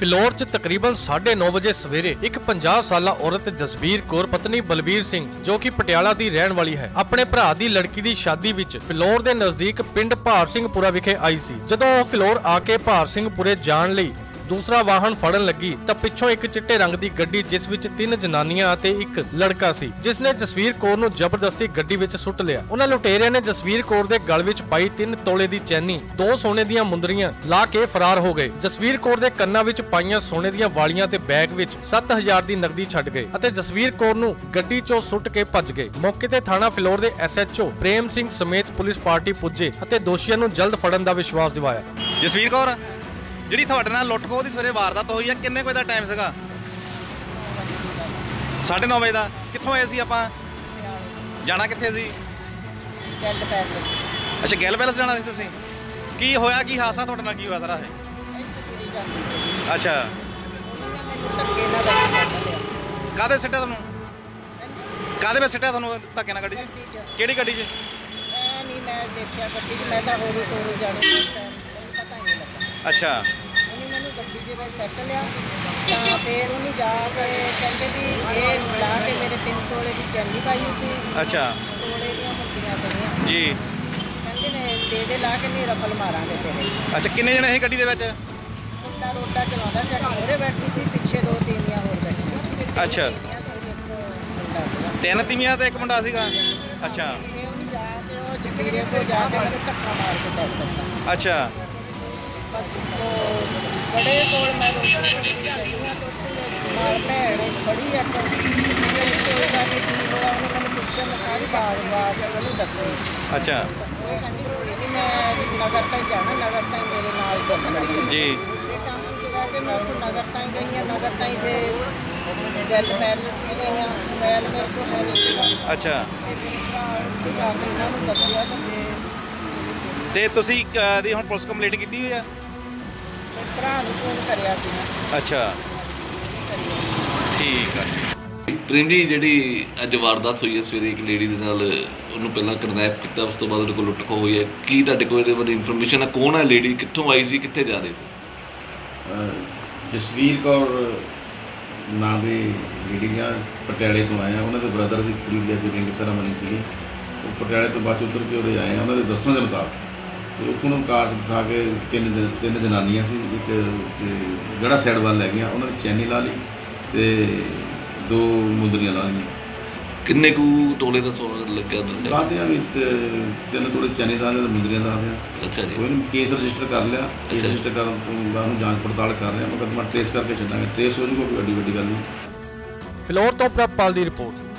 ਫਿਲੌਰ 'ਚ ਤਕਰੀਬਨ 9:30 ਵਜੇ ਸਵੇਰੇ ਇੱਕ 50 ਸਾਲਾ ਔਰਤ ਜਸਬੀਰ ਕੌਰ, ਪਤਨੀ ਬਲਵੀਰ ਸਿੰਘ, ਜੋ ਕਿ ਪਟਿਆਲਾ ਦੀ ਰਹਿਣ ਵਾਲੀ ਹੈ, ਆਪਣੇ ਭਰਾ ਦੀ ਲੜਕੀ ਦੀ ਸ਼ਾਦੀ ਵਿੱਚ ਫਿਲੌਰ ਦੇ ਨਜ਼ਦੀਕ ਪਿੰਡ ਭਾਰ ਸਿੰਘਪੁਰਾ ਵਿਖੇ ਆਈ ਸੀ। ਜਦੋਂ ਉਹ ਫਿਲੌਰ ਆ ਕੇ ਭਾਰ ਸਿੰਘਪੁਰੇ ਜਾਣ ਲਈ ਦੂਸਰਾ ਵਾਹਨ ਫੜਨ ਲੱਗੀ ਤਾਂ ਪਿੱਛੋਂ ਇੱਕ ਚਿੱਟੇ ਰੰਗ ਦੀ ਗੱਡੀ ਜਿਸ ਵਿੱਚ ਤਿੰਨ ਜਨਾਨੀਆਂ ਅਤੇ ਇੱਕ ਲੜਕਾ ਸੀ, ਜਿਸ ਨੇ ਜਸਵੀਰ ਕੌਰ ਨੂੰ ਜ਼ਬਰਦਸਤੀ ਗੱਡੀ ਵਿੱਚ ਸੁੱਟ ਲਿਆ। ਉਹਨਾਂ ਲੁਟੇਰਿਆਂ ਨੇ ਜਸਵੀਰ ਕੌਰ ਦੇ ਗਲ ਵਿੱਚ ਪਾਈ ਤਿੰਨ ਤੋਲੇ ਦੀ ਚੈਨੀ, ਦੋ ਸੋਨੇ ਦੀਆਂ ਮੁੰਦਰੀਆਂ ਲਾ ਕੇ ਫਰਾਰ ਹੋ ਗਏ। ਜਸਵੀਰ ਕੌਰ ਦੇ ਕੰਨਾਂ ਵਿੱਚ ਪਾਈਆਂ ਸੋਨੇ ਦੀਆਂ ਵਾਲੀਆਂ ਤੇ ਬੈਗ ਵਿੱਚ 7000 ਦੀ ਨਕਦੀ ਛੱਡ ਗਏ ਅਤੇ ਜਸਵੀਰ ਕੌਰ ਨੂੰ ਗੱਡੀ 'ਚੋਂ ਸੁੱਟ ਕੇ ਭੱਜ ਗਏ। ਮੌਕੇ ਤੇ ਥਾਣਾ ਫਿਲੌਰ ਦੇ ਐਸਐਚਓ ਪ੍ਰੇਮ ਸਿੰਘ ਸਮੇਤ ਪੁਲਿਸ ਪਾਰਟੀ ਪੁੱਜੇ ਅਤੇ ਦੋਸ਼ੀਆਂ ਨੂੰ ਜਲਦ ਫੜਨ ਦਾ ਵਿਸ਼ਵਾਸ ਦਿਵਾਇਆ। ਜਸਵੀਰ ਕੌਰ? ਜਿਹੜੀ ਤੁਹਾਡੇ ਨਾਲ ਲੁੱਟ ਖੋਹ ਦੀ ਸਵੇਰੇ ਵਾਰਦਾਤ ਹੋਈ ਆ ਕਿੰਨੇ ਵਜੇ ਦਾ ਟਾਈਮ ਸੀਗਾ? 9:30 ਵਜੇ ਦਾ। ਕਿੱਥੋਂ ਆਏ ਸੀ ਆਪਾਂ? ਜਾਣਾ ਕਿੱਥੇ ਸੀ? ਜੈਲ ਪੈਲਸ ਅੱਛਾ ਗੈਲ ਪੈਲਸ ਜਾਣਾ ਸੀ ਤੁਸੀਂ? ਕੀ ਹੋਇਆ ਕੀ ਹਾਦਸਾ ਤੁਹਾਡੇ ਨਾਲ ਕੀ ਹੋਇਆ ਸਾਰਾ ਇਹ? ਅੱਛਾ। ਕਾਹਦੇ ਸਿੱਟਿਆ ਤੁਹਾਨੂੰ? ਕਾਹਦੇ ਵਿੱਚ ਸਿੱਟਿਆ ਤੁਹਾਨੂੰ ਧੱਕੇ ਨਾਲ ਗੱਡੀ 'ਚ? ਕਿਹੜੀ ਗੱਡੀ 'ਚ? ਐ ਨਹੀਂ ਮੈਂ ਦੇਖਿਆ ਗੱਡੀ 'ਚ ਮੈਂ ਤਾਂ ਹੋਰੂ ਤੋਰੂ ਜਾਣੀ ਉਸ ਟਾਈਮ ਮੈਨੂੰ ਪਤਾ ਹੀ ਨਹੀਂ ਲੱਗਾ ਅੱਛਾ। ਉਹਨੇ ਮੈਨੂੰ ਗੱਡੀ ਦੇ ਵਿੱਚ ਸੱਟ ਲਿਆ ਤਾਂ ਫਿਰ ਉਹਨੇ ਜਾ ਕੇ ਕਹਿੰਦੇ ਵੀ ਇਹ ਲਾ ਕੇ ਮੇਰੇ ਤਿੰਨ ਤੋਲੇ ਦੀ ਚੰਨੀ ਪਾਈ ਹੋਈ ਸੀ। ਅੱਛਾ। ਤੋਲੇ ਦੀਆਂ ਮੁੰਦੀਆਂ ਸੀਗੀਆਂ ਜੀ। ਕਹਿੰਦੇ ਨੇ ਦੇ ਦੇ ਲਾ ਕੇ ਨਹੀਂ ਰਫਲ ਮਾਰਾਂਗੇ ਤੇਰੇ। ਅੱਛਾ ਕਿੰਨੇ ਜਣੇ ਸੀ ਗੱਡੀ ਦੇ ਵਿੱਚ? ਮੁੰਡਾ ਰੋਡਾ ਚਲਾਉਂਦਾ ਸੀ ਮੋਰੇ ਬੈਠੀ ਸੀ ਪਿੱਛੇ ਦੋ ਤੀਵੀਆਂ ਹੋਰ ਬੈਠੀਆਂ ਸੀ। ਅੱਛਾ। ਤੀਵੀਆਂ ਸੀ, ਇੱਕ ਮੁੰਡਾ ਸੀਗਾ। ਤਿੰਨ ਤੀਵੀਆਂ ਤੇ ਇੱਕ ਮੁੰਡਾ ਸੀਗਾ? ਅੱਛਾ। ਅੱਛਾ। ਬੜੇ ਕੋਲ ਮੈਂ ਰੋਟੀ ਆ ਤੇ ਉੱਥੇ ਨਾਲ ਭੈਣ ਖੜੀ ਆ ਤੇ ਕੋਈ ਗੱਲ ਨਹੀਂ ਕੀ ਹੋਇਆ ਉਹਨੇ ਮੈਨੂੰ ਪੁੱਛਿਆ ਮੈਂ ਸਾਰੀ ਬਾਤ ਬਾਤ ਉਹਨੂੰ ਦੱਸੀ। ਅੱਛਾ। ਉਹ ਕਹਿੰਦੀ ਕੋਈ ਨਹੀਂ ਮੈਂ ਨਗਰ ਤਾਈਂ ਜਾਣਾ ਨਗਰ ਤਾਈਂ ਮੇਰੇ ਨਾਲ ਚੱਲਣਾ। ਜੀ। ਇਹ ਕੰਮ ਜਗ੍ਹਾ ਤੇ ਮੈਂ ਉੱਥੋਂ ਨਗਰ ਤਾਈਂ ਗਈ ਹਾਂ ਨਗਰ ਤਾਈਂ ਤੇ ਗੱਲ ਪੈਲਸ ਵੀ ਗਈ ਹਾਂ ਮੋਬਾਈਲ ਮੇਰੇ ਕੋਲ ਹੈ ਨਹੀਂ ਅੱਛਾ। ਤੇ ਆ ਕੇ ਇਹਨਾਂ ਨੂੰ ਦੱਸਿਆ ਤਾਂ ਤੇ ਤੁਸੀਂ ਕ- ਦੀ ਹੁਣ ਪੁਲਿਸ ਕੰਪਲੇਂਟ ਕੀਤੀ ਹੋਈ ਆ? ਭਰਾ ਨੂੰ ਫੋਨ ਕਰਿਆ ਸੀ ਮੈਂ। ਅੱਛਾ। ਠੀਕ ਆ। ਪ੍ਰੇਮ ਜੀ ਜਿਹੜੀ ਅੱਜ ਵਾਰਦਾਤ ਹੋਈ ਹੈ ਸਵੇਰੇ ਇੱਕ ਲੇਡੀ ਦੇ ਨਾਲ ਉਹਨੂੰ ਪਹਿਲਾਂ ਕਿਡਨੈਪ ਕੀਤਾ ਉਸ ਤੋਂ ਬਾਅਦ ਉਹਦੇ ਕੋਲ ਲੁੱਟ ਖੋਹ ਹੋਈ ਹੈ। ਕੀ ਤੁਹਾਡੇ ਕੋਲ ਇਹਦੇ ਬਾਰੇ ਇਨਫੋਰਮੇਸ਼ਨ ਹੈ ਕੌਣ ਹੈ ਲੇਡੀ? ਕਿੱਥੋਂ ਆਈ ਸੀ? ਕਿੱਥੇ ਜਾ ਰਹੀ ਸੀ? ਅਹ ਜਸਵੀਰ ਕੌਰ ਨਾਂ ਦੀ ਜਿਹੜੀਆਂ ਪਟਿਆਲੇ ਤੋਂ ਆਏ ਆ। ਉਹਨਾਂ ਦੇ ਬ੍ਰਦਰ ਦੀ ਕੁੜੀ ਅੱਜ ਰਿੰਗ ਸੈਰਾਮਨੀ ਸੀਗੀ। ਉਹ ਪਟਿਆਲੇ ਤੋਂ ਬਾਅਦ ਉੱਤਰ ਕੇ ਉਰੇ ਆਏ ਆ। ਉਹਨਾਂ ਦੇ ਦੱਸਣ ਦੇ ਮੁਤਾਬਕ ਉੱਥੋਂ ਨੂੰ ਕਾਰ ਬਿਠਾ ਕੇ ਤਿੰਨ ਜਨ- ਤਿੰਨ ਜਨਾਨੀਆਂ ਸੀ ਇੱਕ ਤੇ ਜਿਹੜਾ ਸਾਈਡ ਵੱਲ ਲੈ ਗਈਆਂ ਉਹਨਾਂ ਨੇ ਚੈਨੀ ਲਾ ਲਈ ਤੇ ਦੋ ਮੁੰਦਰੀਆਂ ਲਾ ਲਈਆਂ। ਕਿੰਨੇ ਕੁ ਤੋਲੇ ਦਾ ਸੋਨਾ ਲੱਗਿਆ ਦੱਸਿਆ ਕਾਹਦੀਆਂ ਵੀ ਤੇ- ਤਿੰਨ ਥੋੜੇ ਚੈਨੀ ਦਾ ਤੇ ਮੁੰਦਰੀਆਂ ਦਾ ਆ ਅੱਛਾ ਜੀ। ਕੋਈ ਨਹੀਂ ਕੇਸ ਰਜਿਸਟਰ ਕਰ ਲਿਆ ਕੇਸ ਅੱਛਾ। ਰਜਿਸਟਰ ਕਰਨ ਤੋਂ ਬਾਅਦ ਨੂੰ ਜਾਂਚ ਪੜਤਾਲ ਕਰ ਰਹੇ ਹਾਂ ਮੁਕੱਦਮਾ ਟ੍ਰੇਸ ਕਰਕੇ ਛੱਡਾਂਗੇ ਟ੍ਰੇਸ ਹੋ ਜੂਗਾ ਕੋਈ ਵੱਡੀ ਵੱਡੀ ਗੱਲ ਨਹੀਂ। ਫਿਲੌਰ ਤੋਂ ਪ੍ਰਭਪਾਲ ਦੀ ਰਿਪੋਰਟ।